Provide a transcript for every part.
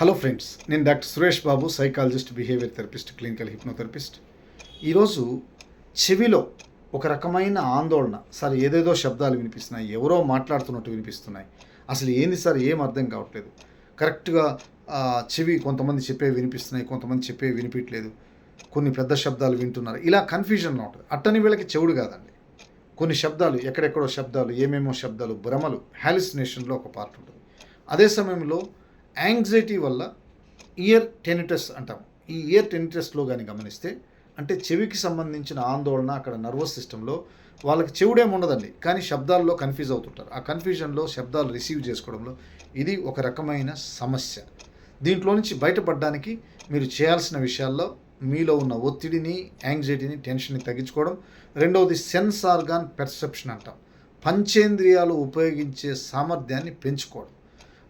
Hello friends నేను doctor Suresh Babu psychologist behaviour therapist clinical hypnotherapist ఈరోజు చెవిలో ఒక రకమైన ఆందోళన సార్ ఏదేదో శబ్దాలు వినిపిస్తున్నాయి ఎవరో మాట్లాడుతున్నట్టు వినిపిస్తున్నాయి. అసలు ఏంది సార్? ఏం అర్థం కావట్లేదు. కరెక్ట్గా చెవి కొంతమంది చెప్పేవి వినిపిస్తున్నాయి కొంతమంది చెప్పేవి వినిపించలేదు కొన్ని పెద్ద శబ్దాలు వింటున్నారు. ఇలా కన్ఫ్యూజన్లో ఉంటుంది. అట్టని వీళ్ళకి చెవుడు కాదండి. కొన్ని శబ్దాలు ఎక్కడెక్కడో శబ్దాలు ఏమేమో శబ్దాలు భ్రమలు హాలిసినేషన్లో ఒక పార్ట్ ఉంటుంది. అదే సమయంలో యాంగ్జైటీ వల్ల ఇయర్ టెనిటస్ అంటాం. ఈ ఇయర్ టెనిటస్లో కానీ గమనిస్తే అంటే చెవికి సంబంధించిన ఆందోళన అక్కడ నర్వస్ సిస్టంలో వాళ్ళకి చెవుడేం ఉండదండి. కానీ శబ్దాల్లో కన్ఫ్యూజ్ అవుతుంటారు. ఆ కన్ఫ్యూజన్లో శబ్దాలు రిసీవ్ చేసుకోవడంలో ఇది ఒక రకమైన సమస్య. దీంట్లో నుంచి బయటపడడానికి మీరు చేయాల్సిన విషయాల్లో మీలో ఉన్న ఒత్తిడిని యాంగ్జైటీని టెన్షన్ని తగ్గించుకోవడం. రెండవది సెన్స్ ఆర్గాన్ పెర్సెప్షన్ అంటాం. పంచేంద్రియాలు ఉపయోగించే సామర్థ్యాన్ని పెంచుకోవడం.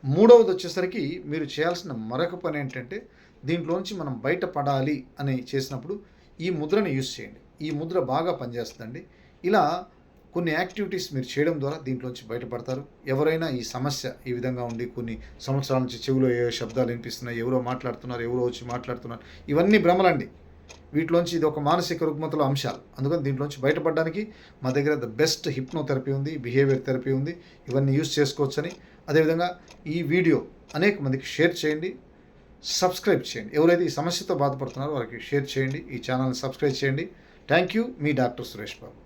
మూడవది వచ్చేసరికి మీరు చేయాల్సిన మరొక పని ఏంటంటే దీంట్లోంచి మనం బయటపడాలి అని చేసినప్పుడు ఈ ముద్రని యూస్ చేయండి. ఈ ముద్ర బాగా పనిచేస్తుందండి. ఇలా కొన్ని యాక్టివిటీస్ మీరు చేయడం ద్వారా దీంట్లోంచి బయటపడతారు. ఎవరైనా ఈ సమస్య ఈ విధంగా ఉండి కొన్ని సంవత్సరాల నుంచి చెవిలో ఏ శబ్దాలు వినిపిస్తున్నాయి ఎవరో మాట్లాడుతున్నారు ఎవరో వచ్చి మాట్లాడుతున్నారు ఇవన్నీ భ్రమలండి. వీటిలోంచి ఇది ఒక మానసిక రుగ్మతల అంశాలు. అందుకని దీంట్లోంచి బయటపడడానికి మా దగ్గర ద బెస్ట్ హిప్నోథెరపీ ఉంది బిహేవియర్ థెరపీ ఉంది. ఇవన్నీ యూస్ చేసుకోవచ్చని అదేవిధంగా ఈ వీడియో అనేక మందికి షేర్ చేయండి సబ్స్క్రైబ్ చేయండి. ఎవరైతే ఈ సమస్యతో బాధపడుతున్నారో వారికి షేర్ చేయండి ఈ ఛానల్ని సబ్స్క్రైబ్ చేయండి. Thank you. Me doctor Suresh Babu.